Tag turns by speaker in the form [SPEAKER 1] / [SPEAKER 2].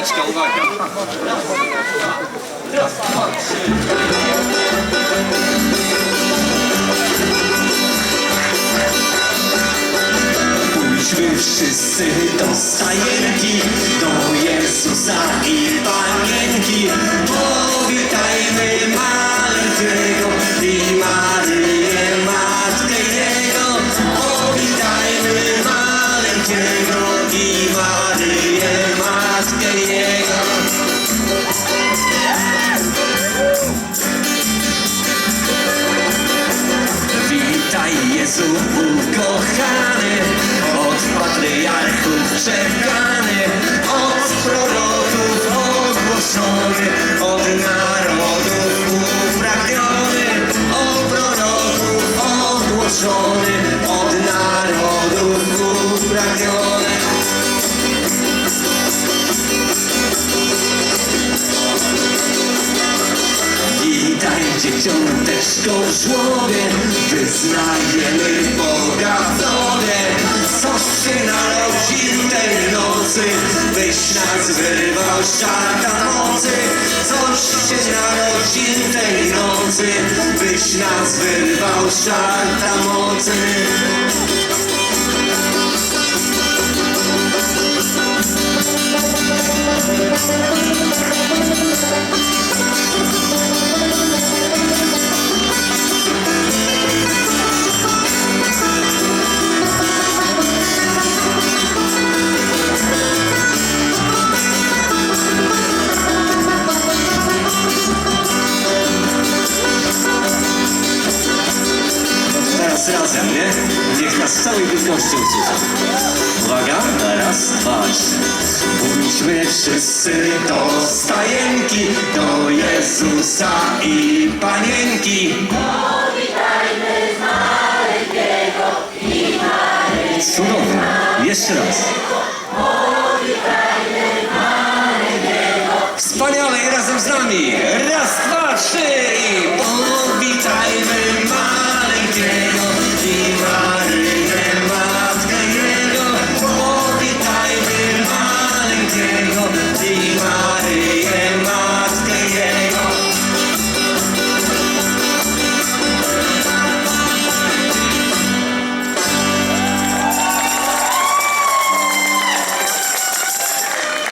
[SPEAKER 1] Chwileczkę, uwaga.
[SPEAKER 2] Pójdźmy wszyscy do stajenki, do Jezusa i Panienki. Powitajmy Jezu ukochany, od patriarchów czekany, od proroków ogłoszony, od narodów upragniony, od proroków ogłoszony, od narodów upragniony. Witaj dzieciąteczko w żłobie, wyznajemy Boga w tobie. Coś się narodził tej nocy, byś nas wyrwał z czarta mocy. Coś się narodził tej nocy, byś nas wyrwał z czarta mocy. Teraz razem, nie? Niech nas z całej usłyszą. Uwaga, raz, dwa, trzy. Pójdźmy wszyscy do stajenki, do Jezusa i Panienki. Cudownie. Jeszcze raz. Wspaniale i razem z nami.